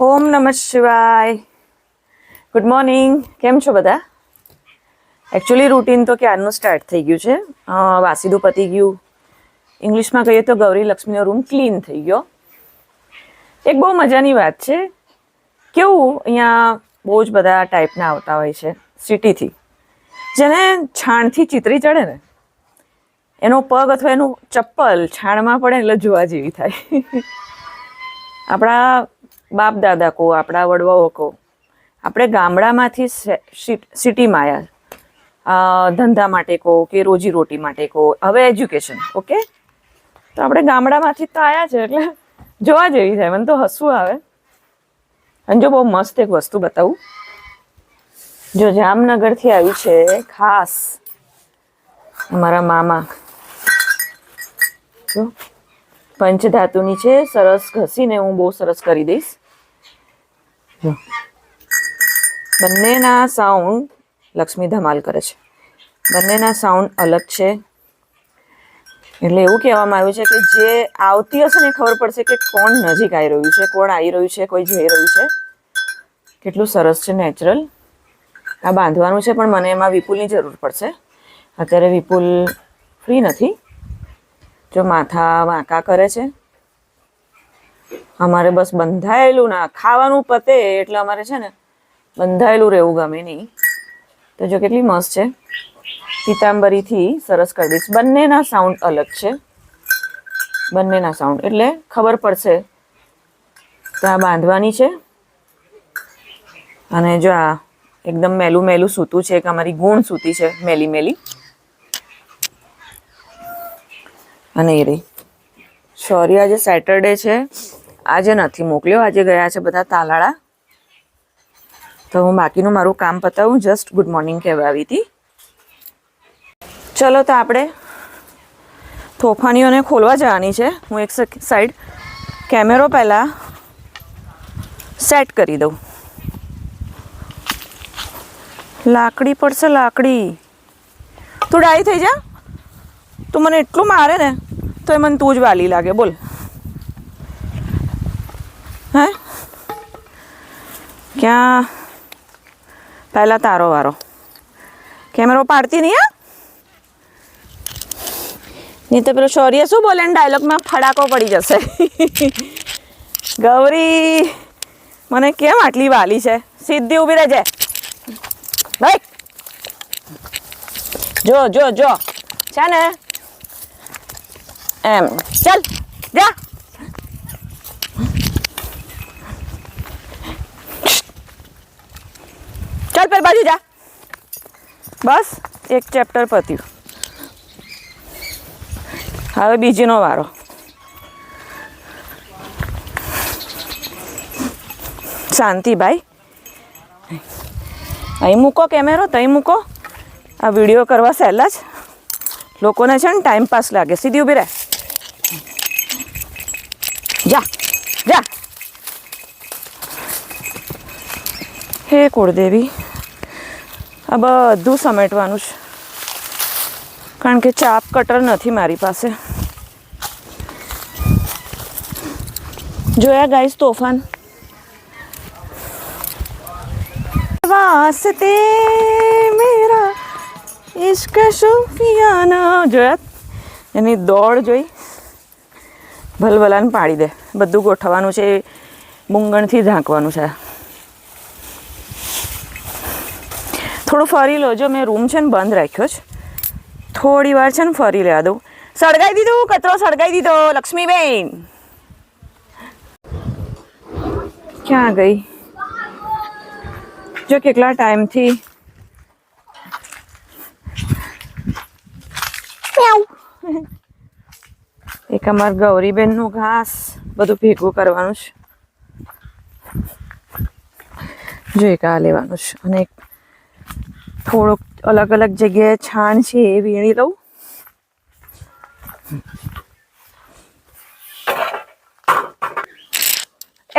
ઓમ નમઃ શિવાય. Good morning કેમ છો બધા? એકચ્યુઅલી રૂટીન તો ક્યારનું સ્ટાર્ટ થઈ ગયું છે. વાસીદું પતી ગયું. ઇંગ્લિશમાં કહીએ તો ગૌરી લક્ષ્મીનો રૂમ ક્લીન થઈ ગયો. એક બહુ મજાની વાત છે. કેવું અહીંયા બહુ જ બધા ટાઈપના આવતા હોય છે સિટીથી જેને છાણથી ચિતરી ચડે ને, એનો પગ અથવા એનું ચપ્પલ છાણમાં પડે એટલે જોવા જેવી થાય. આપણા બાપ દાદા કહો આપણા વડવાઓ કો આપણે ગામડામાંથી સિટીમાં આવ્યા ધંધા માટે કહો કે રોજીરોટી માટે કહો હવે એજ્યુકેશન, ઓકે? તો આપણે ગામડામાંથી તો આવ્યા છે, એટલે જોવા જેવી છે. મને તો હસવું આવે. અને જો બહુ મસ્ત એક વસ્તુ બતાવું. જો જામનગરથી આવ્યું છે, ખાસ. અમારા મામા. જો. પંચધાતુની છે સરસ ઘસીને હું બહુ સરસ કરી દઈશ. બંનેના સાઉન્ડ લક્ષ્મી ધમાલ કરે છે. બંનેના સાઉન્ડ અલગ છે. એટલે એવું કહેવામાં આવ્યું છે કે જે આવતી હશે ને ખબર પડશે કે કોણ નજીક આવી રહ્યું છે કોણ આવી રહ્યું છે કોઈ જઈ રહ્યું છે. કેટલું સરસ છે નેચરલ. આ બાંધવાનું છે પણ મને એમાં વિપુલની જરૂર પડશે. અત્યારે વિપુલ ફ્રી નથી. જો માથા વાંકા કરે છે? અમારે બસ બંધાયેલું ના ખાવાનું પતે એટલે અમારે છે ને બંધાયેલું રહેવું ગમે નહીં. તો જો કેટલી મસ્ત છે. પીતાંબરીથી સરસ કરી દઈશ. બંનેના સાઉન્ડ અલગ છે. બંનેના સાઉન્ડ એટલે ખબર પડશે તો આ બાંધવાની છે. અને જો આ એકદમ મેલું મેલું સૂતું છે કે અમારી ગુણ સૂતી છે મેલી મેલી અને એ રહી. સોરી આજે સેટરડે છે. આજે નથી મોકલ્યો. આજે ગયા છે બધા તાલાળા. તો હું બાકીનું મારું કામ પતાવું. જસ્ટ ગુડ મોર્નિંગ કહેવા આવી હતી. ચલો તો આપણે તોફાનીઓને ખોલવા જવાની છે. હું એક સાઈડ કેમેરો પહેલાં સેટ કરી દઉં. લાકડી પડશે લાકડી. તું ડાઈ થઈ જા. તું મને એટલું મારે ને, તો એ મને તું જ વાલી લાગે, બોલ. હે? ક્યાં? પહેલાં તારો વારો. કેમેરો પાડતી નહીં આ નહીં તો પેલો શૌર્ય શું બોલે ને ડાયલોગમાં? ફડાકો પડી જશે. ગૌરી, મને કેમ આટલી વાલી છે? સીધી ઊભી રહેજે. ભાઈ. જો જો જો. છે ને? એમ. ચાલ, જા. ચાલ પેલ બાજુ જા. બસ, એક ચેપ્ટર પત્યું. હવે બીજીનો વારો. શાંતિ ભાઈ અહીં મૂકો કેમેરો, તહીં મૂકો. આ વીડિયો કરવા સહેલા જ. લોકોને છે ને ટાઈમ પાસ લાગે. સીધી ઊભી રહે. જા જા. હે કુળદેવી આ બધું સમેટવાનું છે. કારણ કે ચાપ કટર નથી મારી પાસે. જોયા ગાઈસ તોફાન? વાસતે મેરા ઇશ્ક સુફિયાના. જોયા? એની દોડ જોઈ? ભલભલાને પાડી દે. બધું ગોઠવવાનું છે મૂંગણથી ઢાંકવાનું છે. થોડું ફરી લો જો મેં રૂમ છે ને બંધ રાખ્યો છે. થોડી વાર છે ને ફરી લેવા દઉં. સળગાઈ દીધું, કચરો સળગાઈ દીધો, લક્ષ્મીબેન. ક્યાં ગઈ? જો કેટલા ટાઈમથી. એક અમાર ગૌરીબેનનું ઘાસ બધું ભેગું કરવાનું છે. જો એક લેવાનું છે અને થોડુંક અલગ અલગ જગ્યાએ છાણ છે એ વીણી લઉં.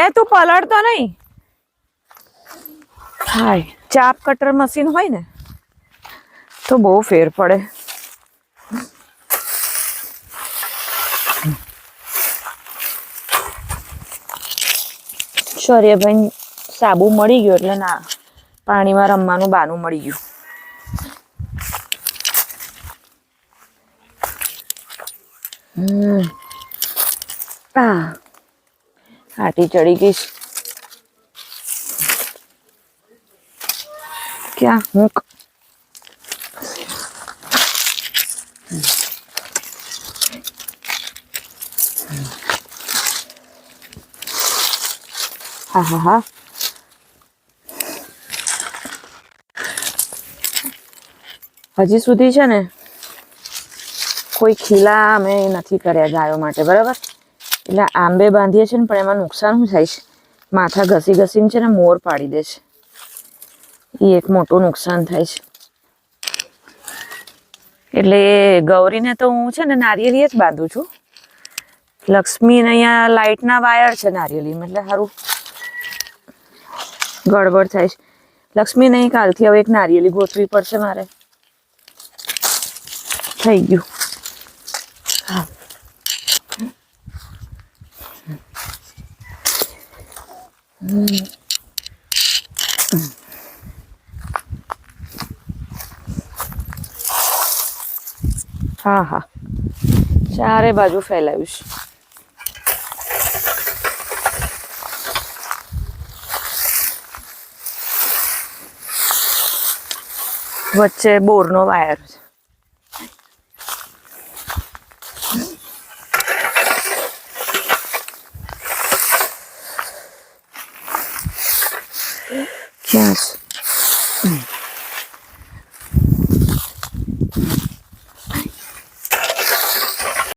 એ તું પલળતો નહીં. હાય, ચાપ કટર મશીન હોય ને, તો બહુ ફેર પડે. શૌર્યભાઈ સાબુ મળી ગયો એટલે ના, પાણીમાં રમવાનું બાનું મળી ગયું. હાટી ચડી ગઈ ક્યાં, હું હા હા હા હજી સુધી છે ને કોઈ ખીલા અમે નથી કર્યા ગાયો માટે, બરાબર? એટલે આંબે બાંધીએ છીએ ને, પણ એમાં નુકસાન શું થાય છે? માથા ઘસી ઘસીને છે ને મોર પાડી દે છે. એ એક મોટું નુકસાન થાય છે. એટલે ગૌરીને તો હું છે ને નારિયેળી જ બાંધું છું. લક્ષ્મીને અહીંયા લાઇટના વાયર છે નારિયેળીમાં, એટલે સારું ગડબડ થાય છે. લક્ષ્મી નહીં કાલથી હવે એક નારિયેલી ગોતવી પડશે મારે. થઈ ગયું. હા. હા હા. ચારે બાજુ ફેલાયું વચ્ચે બોરનો વાયર છે ક્યાં છે